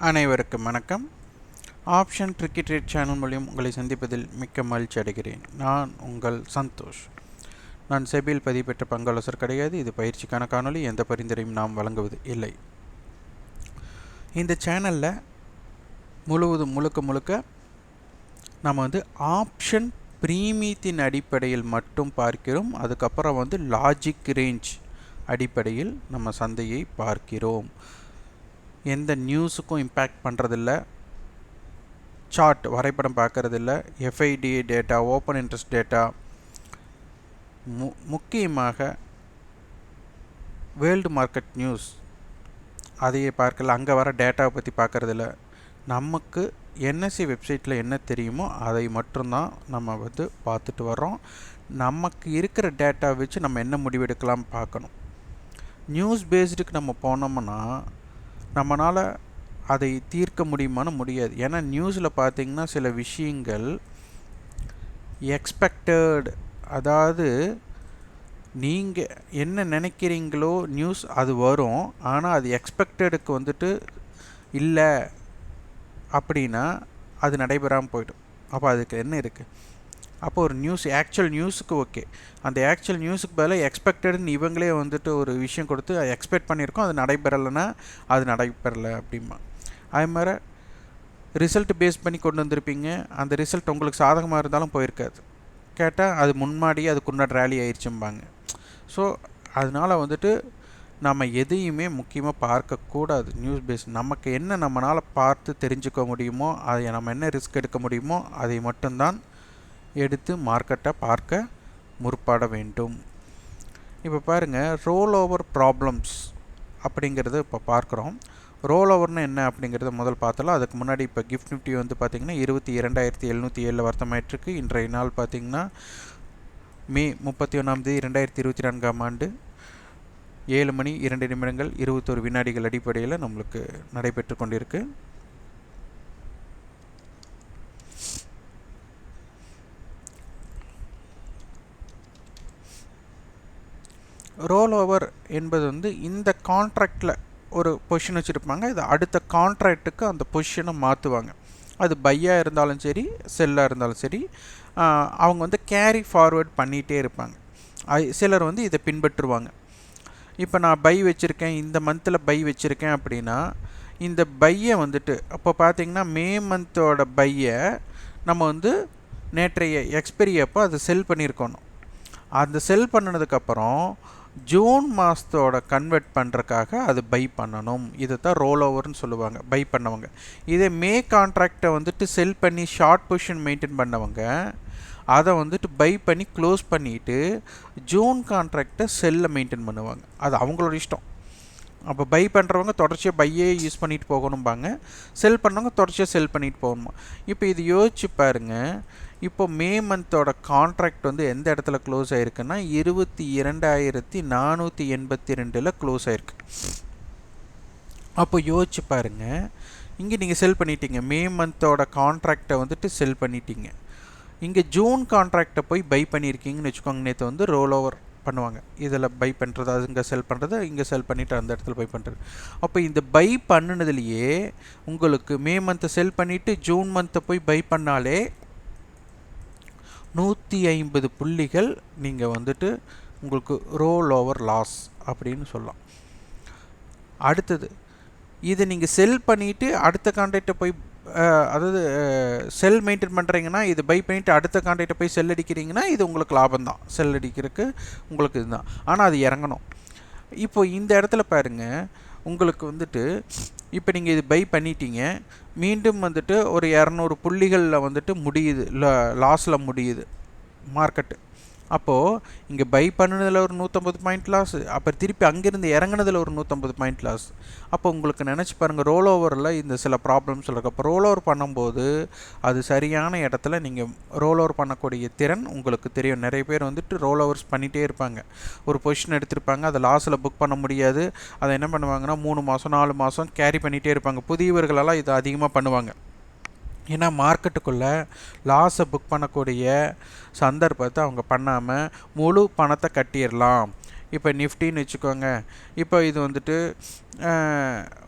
அனைவருக்கும் வணக்கம். Option cricket rate channel மூலியம் உங்களை சந்திப்பதில் மிக்க மகிழ்ச்சி அடைகிறேன். நான் உங்கள் சந்தோஷ். நான் செபியில் பதிவு பெற்ற பங்காளசர் கிடையாது. இது பயிற்சிக்கான காணொளி. எந்த பரிந்துரையும் நாம் வழங்குவது இல்லை. இந்த சேனலில் முழுவதும் முழுக்க முழுக்க நம்ம வந்து ஆப்ஷன் பிரீமியத்தின் அடிப்படையில் மட்டும் பார்க்கிறோம். அதுக்கப்புறம் வந்து லாஜிக் ரேஞ்ச் அடிப்படையில் நம்ம சந்தையை பார்க்கிறோம். எந்த நியூஸுக்கும் இம்பேக்ட் பண்ணுறதில்ல சார்ட் வரைபடம் பார்க்கறதில்ல. FID data open interest data மு முக்கியமாக வேர்ல்டு மார்க்கெட் நியூஸ் அதையே பார்க்கல. அங்கே வர டேட்டாவை பற்றி பார்க்கறதில்ல. நமக்கு என்எஸ்சி வெப்சைட்டில் என்ன தெரியுமோ அதை மட்டும்தான் நம்ம வந்து பார்த்துட்டு வரோம் நமக்கு இருக்கிற டேட்டா வச்சு நம்ம என்ன முடிவெடுக்கலாம் பார்க்கணும். நியூஸ் பேஸ்டுக்கு நம்ம போனோம்னா நம்மளால் அதை தீர்க்க முடியுமான்னு முடியாது. ஏன்னா நியூஸில் பார்த்தீங்கன்னா சில விஷயங்கள் எக்ஸ்பெக்டட் அதாவது நீங்கள் என்ன நினைக்கிறீங்களோ நியூஸ் அது வரும். ஆனால் அது எக்ஸ்பெக்டடுக்கு வந்துட்டு இல்லை அப்படின்னா அது நடைபெறாமல் போயிடும். அப்போ அதுக்கு என்ன இருக்குது அப்போ ஒரு நியூஸ் ஆக்சுவல் நியூஸுக்கு ஓகே அந்த ஆக்சுவல் நியூஸுக்கு பதிலாக எக்ஸ்பெக்டட்னு இவங்களே வந்துட்டு ஒரு விஷயம் கொடுத்து எக்ஸ்பெக்ட் பண்ணியிருக்கோம். அது நடைபெறலைன்னா அது நடைபெறலை அப்படிமா அது மாதிரி ரிசல்ட் பேஸ் பண்ணி கொண்டு வந்திருப்பீங்க. அந்த ரிசல்ட் உங்களுக்கு சாதகமாக இருந்தாலும் போயிருக்காது. கேட்டால் அது முன்னாடியே அதுக்கு ரேலி ஆயிடுச்சும்பாங்க ஸோ அதனால் வந்துட்டு நம்ம எதையுமே முக்கியமாக பார்க்கக்கூடாது. நியூஸ் பேஸ் நமக்கு என்ன நம்மளால் பார்த்து தெரிஞ்சுக்க முடியுமோ அதை நம்ம என்ன ரிஸ்க் எடுக்க முடியுமோ அதை மட்டும்தான் எடுத்து மார்க்கெட்டை பார்க்க முற்பட வேண்டும். இப்போ பாருங்கள் ரோல் ஓவர் ப்ராப்ளம்ஸ் அப்படிங்கிறது இப்போ பார்க்குறோம். ரோல் ஓவர்னு என்ன அப்படிங்கிறத முதல் பார்த்தலாம் அதுக்கு முன்னாடி இப்போ கிஃப்ட் நிஃப்டி வந்து பார்த்திங்கன்னா இருபத்தி இரண்டாயிரத்தி எழுநூற்றி ஏழில் வர்த்தமாயிட்டிருக்கு. இன்றைய நாள் பார்த்திங்கன்னா மே முப்பத்தி ஒன்றாம் தேதி ரெண்டாயிரத்தி இருபத்தி நான்காம் ஆண்டு ஏழு மணி இரண்டு நிமிடங்கள் இருபத்தொரு வினாடிகள் அடிப்படையில் நம்மளுக்கு நடைபெற்று கொண்டிருக்கு. ரோல் ஓவர் என்பது வந்து இந்த கான்ட்ராக்டில் ஒரு பொசிஷன் வச்சுருப்பாங்க. இது அடுத்த கான்ட்ராக்டுக்கு அந்த பொசிஷனை மாற்றுவாங்க அது பையாக இருந்தாலும் சரி செல்லாக இருந்தாலும் சரி அவங்க வந்து கேரி ஃபார்வேர்ட் பண்ணிகிட்டே இருப்பாங்க. சிலர் வந்து இதை பின்பற்றுவாங்க. இப்போ நான் பை வச்சுருக்கேன் இந்த மந்தில் பை வச்சுருக்கேன் அப்படின்னா இந்த பையை வந்துட்டு அப்போ பார்த்தீங்கன்னா மே மந்தோட பையை நம்ம வந்து நேற்றைய எக்ஸ்பெரி அப்போ அதை செல் பண்ணியிருக்கணும். அந்த செல் பண்ணினதுக்கப்புறம் ஜூன் மாதத்தோட கன்வெர்ட் பண்ணுறக்காக அது பை பண்ணணும். இதை தான் ரோல் ஓவர்னு சொல்லுவாங்க. பை பண்ணவங்க. இதே மே கான்ட்ராக்டை வந்துட்டு செல் பண்ணி ஷார்ட் பொசிஷன் மெயின்டைன் பண்ணவங்க அதை வந்துட்டு பை பண்ணி க்ளோஸ் பண்ணிவிட்டு ஜூன் கான்ட்ராக்டை செல்லை மெயின்டைன் பண்ணுவாங்க. அது அவங்களோட இஷ்டம். அப்போ பை பண்ணுறவங்க தொடர்ச்சியாக பையே யூஸ் பண்ணிட்டு போகணும்பாங்க. செல் பண்ணவங்க தொடர்ச்சியாக செல் பண்ணிட்டு போகணுமா. இப்போ இது யோசிச்சு பாருங்கள் இப்போ மே மந்தோட கான்ட்ராக்ட் வந்து எந்த இடத்துல க்ளோஸ் ஆகிருக்குன்னா இருபத்தி இரண்டாயிரத்தி நானூற்றி எண்பத்தி ரெண்டில் க்ளோஸ் ஆகிருக்கு அப்போ யோசிச்சு பாருங்கள் இங்கே நீங்கள் செல் பண்ணிட்டீங்க. மே மந்தோட கான்ட்ராக்டை வந்துட்டு செல் பண்ணிட்டீங்க. இங்கே ஜூன் கான்ட்ராக்டை போய் பை பண்ணியிருக்கீங்கன்னு வச்சுக்கோங்க. நேற்று வந்து ரோல் ஓவர் பண்ணுவாங்க. இதில் பை பண்ணுறது அது இங்கே செல் பண்ணுறது இங்கே செல் பண்ணிவிட்டு அந்த இடத்துல பை பண்ணுறது அப்போ இந்த பை பண்ணினதுலையே உங்களுக்கு மே மந்த்தை செல் பண்ணிவிட்டு ஜூன் மந்த்தை போய் பை பண்ணாலே நூற்றி ஐம்பது புள்ளிகள் நீங்கள் வந்துட்டு உங்களுக்கு ரோல் ஓவர் லாஸ் அப்படின்னு சொல்லலாம். அடுத்தது இதை நீங்கள் செல் பண்ணிவிட்டு அடுத்த கான்ட்ராக்டை போய் அதாவது செல் மெயின்டைன் பண்ணுறீங்கன்னா இது பை பண்ணிவிட்டு அடுத்த கான்ட்ராக்டை போய் செல் அடிக்கிறீங்கன்னா இது உங்களுக்கு லாபம் தான் செல் அடிக்கிறதுக்கு உங்களுக்கு இதுதான். ஆனால் அது இறங்கணும். இப்போ இந்த இடத்துல பாருங்கள் உங்களுக்கு வந்துட்டு இப்போ நீங்கள் இது பை பண்ணிட்டீங்க. மீண்டும் வந்துட்டு ஒரு இரநூறு புள்ளிகளில் வந்துட்டு முடியுது. லாஸில் முடியுது. மார்க்கெட்டு அப்போது இங்கே பை பண்ணினதில் ஒரு நூற்றம்பது பாயிண்ட் லாஸ் அப்புறம் திருப்பி அங்கேருந்து இறங்கினதில் ஒரு நூற்றம்பது பாயிண்ட் லாஸ் அப்போ உங்களுக்கு நினச்சி பாருங்கள் ரோல் ஓவரில் இந்த சில ப்ராப்ளம்ஸ் இருக்குது அப்போ ரோல் ஓவர் பண்ணும்போது அது சரியான இடத்துல நீங்கள் ரோல் ஓவர் பண்ணக்கூடிய திறன் உங்களுக்கு தெரியும். நிறைய பேர் வந்துட்டு ரோல் ஓவர்ஸ் பண்ணிகிட்டே இருப்பாங்க. ஒரு பொசிஷன் எடுத்திருப்பாங்க அதை லாஸில் புக் பண்ண முடியாது. அதை என்ன பண்ணுவாங்கன்னா மூணு மாதம் நாலு மாதம் கேரி பண்ணிகிட்டே இருப்பாங்க. புதியவர்களெல்லாம் இதை அதிகமாக பண்ணுவாங்க. ஏன்னா மார்க்கெட்டுக்குள்ளே லாஸை புக் பண்ணக்கூடிய சந்தர்ப்பத்தை அவங்க பண்ணாமல் முழு பணத்தை கட்டிடலாம் இப்போ நிஃப்டின்னு வச்சுக்கோங்க. இப்போ இது வந்துட்டு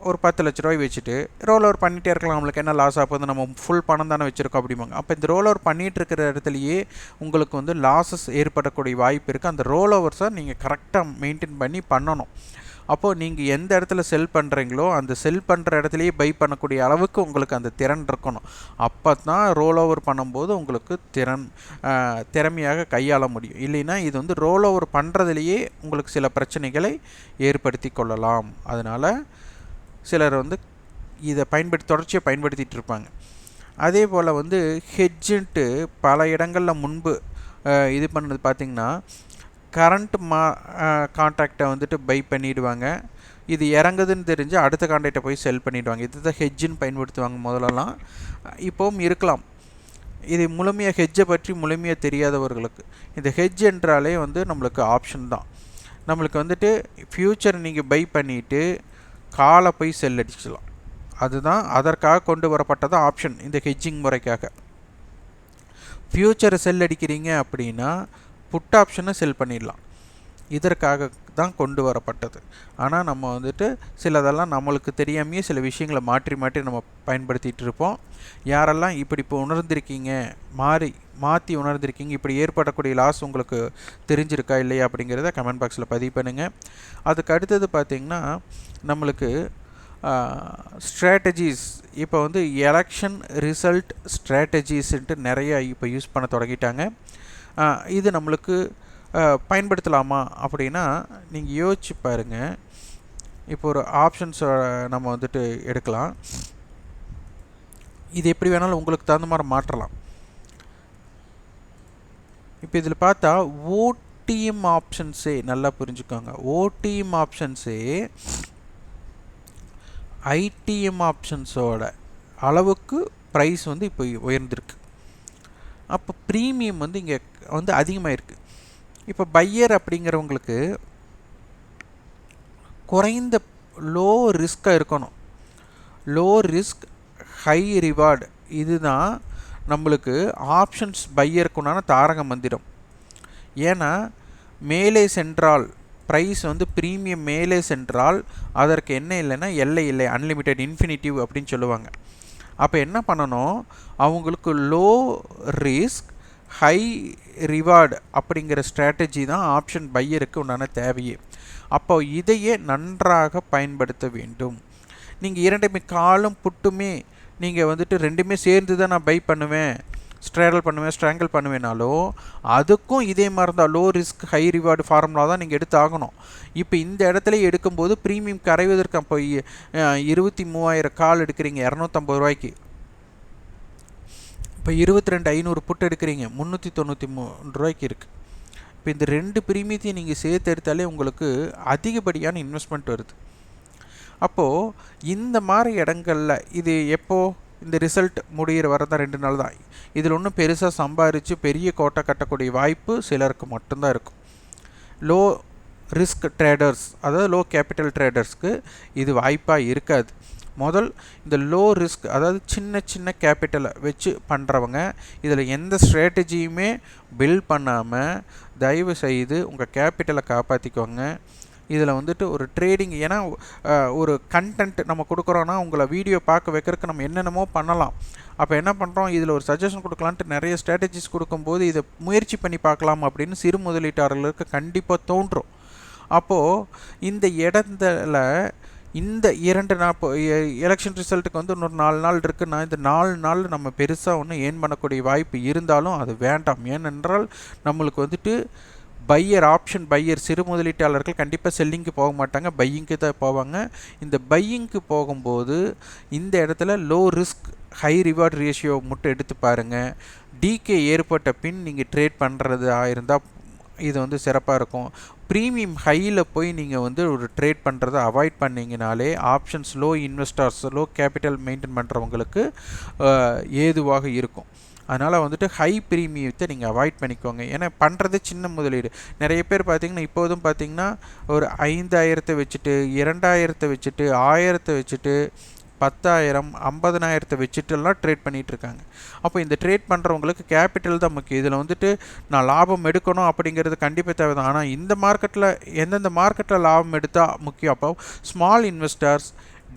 ஒரு பத்து லட்ச ரூபாய் வச்சுட்டு ரோல் ஓவர் பண்ணிகிட்டே இருக்கலாம் நம்மளுக்கு. என்ன லாஸ் ஆகுது நம்ம ஃபுல் பணம் தானே வச்சுருக்கோம் அப்படிம்பாங்க. அப்போ இந்த ரோல் ஓவர் பண்ணிகிட்டு இருக்கிற இடத்துலையே உங்களுக்கு வந்து லாஸஸ் ஏற்படக்கூடிய வாய்ப்பு இருக்குது அந்த ரோல் ஓவர்ஸை நீங்கள் கரெக்டாக மெயின்டைன் பண்ணி பண்ணணும். அப்போது நீங்கள் எந்த இடத்துல செல் பண்ணுறீங்களோ அந்த செல் பண்ணுற இடத்துலையே பை பண்ணக்கூடிய அளவுக்கு உங்களுக்கு அந்த திறன் இருக்கணும். அப்போ தான் ரோல் ஓவர் பண்ணும்போது உங்களுக்கு திறன் திறமையாக கையாள முடியும். இல்லைன்னா இது வந்து ரோல் ஓவர் பண்ணுறதுலையே உங்களுக்கு சில பிரச்சனைகளை ஏற்படுத்தி கொள்ளலாம். அதனால் சிலர் வந்து இதை பயன்படுத்தி தொடர்ச்சியாக பயன்படுத்திகிட்டு இருப்பாங்க. அதே போல் வந்து ஹெட்ஜுன்ட்டு பல இடங்களில் முன்பு இது பண்ணது பார்த்திங்கன்னா கரண்ட் மா கான்ட்ராக்டை வந்துட்டு பை பண்ணிவிடுவாங்க இது இறங்குதுன்னு தெரிஞ்சு அடுத்த கான்ட்ராக்டை போய் செல் பண்ணிவிடுவாங்க இதுதான் ஹெட்ஜுன்னு பயன்படுத்துவாங்க முதலெல்லாம். இப்போவும் இருக்கலாம். இது முழுமையாக ஹெட்ஜை பற்றி முழுமையாக தெரியாதவர்களுக்கு. இந்த ஹெட்ஜ் என்றாலே வந்து நம்மளுக்கு ஆப்ஷன் தான். நம்மளுக்கு வந்துட்டு ஃப்யூச்சர் நீங்கள் பை பண்ணிவிட்டு காலை போய் செல் அடிச்சிடலாம். அதுதான் அதற்காக கொண்டு வரப்பட்டது ஆப்ஷன் இந்த ஹெட்ஜிங் முறைக்காக. ஃப்யூச்சரை செல் அடிக்கிறீங்க அப்படின்னா புட் ஆப்ஷனை செல் பண்ணிடலாம். இதற்காக தான் கொண்டு வரப்பட்டது. ஆனால் நம்ம வந்துட்டு சிலதெல்லாம் நம்மளுக்கு தெரியாமையே சில விஷயங்களை மாற்றி மாற்றி நம்ம பயன்படுத்திகிட்டு இருப்போம். யாரெல்லாம் இப்படி இப்போ உணர்ந்திருக்கீங்க மாறி மாற்றி உணர்ந்திருக்கீங்க இப்படி ஏற்படக்கூடிய லாஸ் உங்களுக்கு தெரிஞ்சிருக்கா இல்லையா அப்படிங்கிறத கமெண்ட் பாக்ஸில் பதிவு பண்ணுங்கள் அதுக்கு அடுத்தது பார்த்திங்கன்னா நம்மளுக்கு ஸ்ட்ராட்டஜிஸ் இப்போ வந்து எலெக்ஷன் ரிசல்ட் ஸ்ட்ராட்டஜிஸ்ன்ட்டு நிறைய இப்போ யூஸ் பண்ண தொடங்கிட்டாங்க. இது நம்மளுக்கு பயன்படுத்தலாமா அப்படின்னா நீங்கள் யோசிச்சு பாருங்கள் இப்போ ஒரு ஆப்ஷன்ஸை நம்ம வந்துட்டு எடுக்கலாம். இது எப்படி வேணாலும் உங்களுக்கு தகுந்த மாதிரி மாற்றலாம். இப்போ இதில் பார்த்தா ஓடிஎம் ஆப்ஷன்ஸே நல்லா புரிஞ்சுக்கோங்க. ஓடிஎம் ஆப்ஷன்ஸே ஐடிஎம் ஆப்ஷன்ஸோட அளவுக்கு ப்ரைஸ் வந்து இப்போ உயர்ந்திருக்கு. அப்போ ப்ரீமியம் வந்து இங்கே வந்து அதிகமாக இருக்குது இப்போ பையர் அப்படிங்கிறவங்களுக்கு குறைந்த லோ ரிஸ்க்காக இருக்கணும். லோ ரிஸ்க் ஹை ரிவார்டு இதுதான் நம்மளுக்கு ஆப்ஷன்ஸ் பையருக்குண்டான தாரக மந்திரம். ஏன்னா மேலே சென்றால் ப்ரைஸ் வந்து ப்ரீமியம் மேலே சென்றால் அதற்கு என்ன இல்லைன்னா எல்லை இல்லை அன்லிமிட்டெட் இன்ஃபினிட்டிவ் அப்படின்னு சொல்லுவாங்க. அப்போ என்ன பண்ணணும்? அவங்களுக்கு லோ ரிஸ்க் ஹை ரிவார்டு அப்படிங்கிற ஸ்ட்ராட்டஜி தான் ஆப்ஷன் பையருக்கு உண்டான தேவையே. அப்போ இதையே நன்றாக பயன்படுத்த வேண்டும். நீங்கள் இரண்டுமே காலும் புட்டுமே நீங்கள் வந்துட்டு ரெண்டுமே சேர்ந்து தான் நான் பை பண்ணுவேன். ஸ்ட்ரேடல் பண்ணுவேன் ஸ்ட்ராங்கிள் பண்ணுவேனாலோ அதுக்கும் இதே மாதிரி தான் low risk high reward formula தான் நீங்கள் எடுத்து ஆகணும் இப்போ இந்த இடத்துல எடுக்கும்போது ப்ரீமியம் கரைவதற்கு அப்போ இருபத்தி மூவாயிரம் கால் எடுக்கிறீங்க இரநூத்தம்பது ரூபாய்க்கு. இப்போ இருபத்தி ரெண்டு ஐநூறு புட்டு எடுக்கிறீங்க முந்நூற்றி தொண்ணூற்றி மூணு ரூபாய்க்கு இருக்குது இப்போ இந்த ரெண்டு ப்ரீமியத்தையும் நீங்கள் சேர்த்து எடுத்தாலே உங்களுக்கு அதிகப்படியான இன்வெஸ்ட்மெண்ட் வருது. அப்போது இந்த மாதிரி இடங்களில் இது எப்போது இந்த ரிசல்ட் முடிகிற வர தான் ரெண்டு நாள் தான். இதில் ஒன்றும் பெருசாக சம்பாரித்து பெரிய கோட்டை கட்டக்கூடிய வாய்ப்பு சிலருக்கு மட்டும்தான் இருக்கும். லோ ரிஸ்க் ட்ரேடர்ஸ் அதாவது லோ கேபிட்டல் ட்ரேடர்ஸ்க்கு இது வாய்ப்பாக இருக்காது. முதல் இந்த லோ ரிஸ்க் அதாவது சின்ன சின்ன கேபிட்டலை வச்சு பண்ணுறவங்க இதில் எந்த ஸ்ட்ராட்டஜியுமே பில்ட் பண்ணாமல் தயவு செய்து உங்கள் கேபிட்டலை காப்பாற்றிக்கோங்க இதில் வந்துட்டு ஒரு ட்ரேடிங் ஏன்னா ஒரு கண்டென்ட் நம்ம கொடுக்குறோன்னா உங்களை வீடியோ பார்க்க வைக்கிறதுக்கு நம்ம என்னென்னமோ பண்ணலாம். அப்போ என்ன பண்ணுறோம் இதில் ஒரு சஜஷன் கொடுக்கலான்ட்டு நிறைய ஸ்ட்ராட்டஜிஸ் கொடுக்கும்போது இதை முயற்சி பண்ணி பார்க்கலாம் அப்படின்னு சிறு முதலீட்டாளர்களுக்கு கண்டிப்பாக தோன்றும். அப்போது இந்த இடத்துல இந்த இரண்டு நாற்பது எலெக்ஷன் ரிசல்ட்டுக்கு வந்து இன்னொரு நாலு நாள் இருக்குன்னா இந்த நாலு நாள் நம்ம பெருசாக ஒன்று ஏன் பண்ணக்கூடிய வாய்ப்பு இருந்தாலும் அது வேண்டாம். ஏனென்றால் நம்மளுக்கு வந்துட்டு பையர் ஆப்ஷன் பையர் சிறு முதலீட்டாளர்கள் கண்டிப்பாக செல்லிங்க்கு போக மாட்டாங்க பையிங்க்கு தான் போவாங்க. இந்த பையிங்க்கு போகும்போது இந்த இடத்துல low risk high reward ratio மட்டும் எடுத்து பாருங்கள் டிகே ஏற்பட்ட பின் நீங்கள் ட்ரேட் பண்ணுறது இருந்தால் இது வந்து சிறப்பாக இருக்கும். ப்ரீமியம் ஹையில் போய் நீங்கள் வந்து ஒரு ட்ரேட் பண்ணுறதை அவாய்ட் பண்ணிங்கனாலே options low investors low capital maintain பண்ணுறவங்களுக்கு ஏதுவாக இருக்கும். அதனால் வந்துட்டு ஹை ப்ரீமியத்தை நீங்கள் அவாய்ட் பண்ணிக்கோங்க. ஏன்னா பண்ணுறது சின்ன முதலீடு. நிறைய பேர் பார்த்திங்கன்னா இப்போதும் பார்த்திங்கன்னா ஒரு ஐந்தாயிரத்தை வச்சுட்டு இரண்டாயிரத்தை வச்சுட்டு ஆயிரத்தை வச்சுட்டு பத்தாயிரம் ஐம்பதனாயிரத்தை வச்சுட்டுலாம் ட்ரேட் பண்ணிகிட்ருக்காங்க அப்போ இந்த ட்ரேட் பண்ணுறவங்களுக்கு கேபிட்டல் தான் முக்கியம். இதில் வந்துட்டு நான் லாபம் எடுக்கணும் அப்படிங்கிறது கண்டிப்பாக தேவை தான் ஆனால் இந்த மார்க்கெட்டில் எந்தெந்த மார்க்கெட்டில் லாபம் எடுத்தால் முக்கியம்? அப்போ ஸ்மால் இன்வெஸ்டர்ஸ்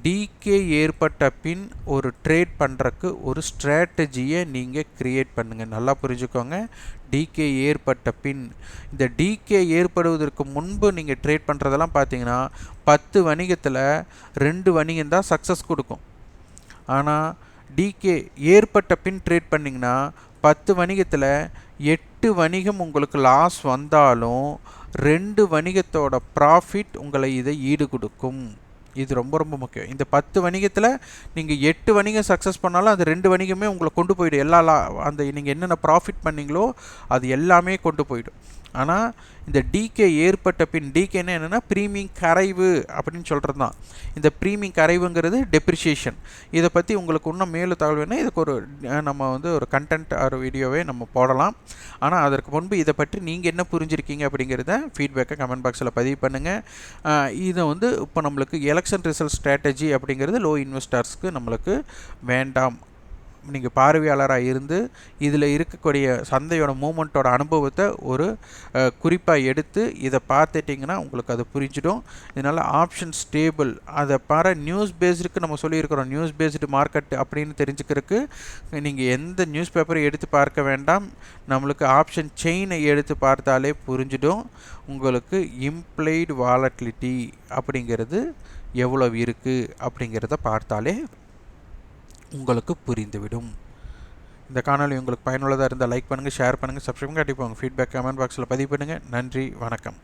டிகே ஏற்பட்ட பின் ஒரு ட்ரேட் பண்ணுறக்கு ஒரு ஸ்ட்ராட்டஜியை நீங்கள் க்ரியேட் பண்ணுங்கள் நல்லா புரிஞ்சுக்கோங்க. டிகே ஏற்பட்ட பின். இந்த டிகே ஏற்படுவதற்கு முன்பு நீங்கள் ட்ரேட் பண்ணுறதெல்லாம் பார்த்தீங்கன்னா பத்து வணிகத்தில் ரெண்டு வணிகம் தான் சக்ஸஸ் கொடுக்கும். ஆனால் டிகே ஏற்பட்ட பின் ட்ரேட் பண்ணிங்கன்னா பத்து வணிகத்தில் எட்டு வணிகம் உங்களுக்கு லாஸ் வந்தாலும் ரெண்டு வணிகத்தோட ப்ராஃபிட் உங்களை இதை ஈடு கொடுக்கும் இது ரொம்ப ரொம்ப முக்கியம். இந்த பத்து வணிகத்தில் நீங்கள் எட்டு வணிகம் சக்ஸஸ் பண்ணாலும் அது ரெண்டு வணிகமே உங்களை கொண்டு போயிடும். எல்லா லா அந்த நீங்கள் என்னென்ன ப்ராஃபிட் பண்ணீங்களோ அது எல்லாமே கொண்டு போயிடும். ஆனால் இந்த டிகே ஏற்பட்ட பின் டிகேன்னா என்னென்னா ப்ரீமியம் கரைவு அப்படின்னு சொல்கிறது தான் இந்த ப்ரீமியம் கரைவுங்கிறது டெப்ரிஷியேஷன் இதை பற்றி உங்களுக்கு இன்னும் மேலும் தகவல் வேணும் இதுக்கு ஒரு நம்ம வந்து ஒரு கண்டென்ட் ஒரு வீடியோவே நம்ம போடலாம். ஆனால் அதற்கு முன்பு இதை பற்றி நீங்கள் என்ன புரிஞ்சிருக்கீங்க அப்படிங்கிறத ஃபீட்பேக்கை கமெண்ட் பாக்ஸில் பதிவு பண்ணுங்கள் இதை வந்து இப்போ நம்மளுக்கு எலெக்ஷன் ரிசல்ட் ஸ்ட்ராட்டஜி அப்படிங்கிறது லோ இன்வெஸ்டர்ஸ்க்கு நம்மளுக்கு வேண்டாம். நீங்கள் பார்வையாளராக இருந்து இதில் இருக்கக்கூடிய சந்தையோட மூமெண்ட்டோட அனுபவத்தை ஒரு குறிப்பாக எடுத்து இதை பார்த்துட்டிங்கன்னா உங்களுக்கு அது புரிஞ்சிடும். இதனால் ஆப்ஷன் ஸ்டேபிள் அதை பார நியூஸ் பேஸ்டுக்கு நம்ம சொல்லியிருக்கிறோம். நியூஸ் பேஸ்டு மார்க்கெட் அப்படின்னு தெரிஞ்சுக்கிறதுக்கு நீங்கள் எந்த நியூஸ் பேப்பரை எடுத்து பார்க்க வேண்டாம். நம்மளுக்கு ஆப்ஷன் செயினை எடுத்து பார்த்தாலே புரிஞ்சிடும். உங்களுக்கு இம்ப்ளைடு வாலட்டிலிட்டி அப்படிங்கிறது எவ்வளவு இருக்குது அப்படிங்கிறத பார்த்தாலே உங்களுக்கு புரிந்துவிடும். இந்த காணொலி உங்களுக்கு பயனுள்ளதாக இருந்தால் லைக் பண்ணுங்கள் ஷேர் பண்ணுங்கள் சப்ஸ்கிரைப் கண்டிப்பாக உங்கள் ஃபீட்பேக் கமெண்ட் பாக்ஸில் பதிவு பண்ணுங்கள் நன்றி வணக்கம்.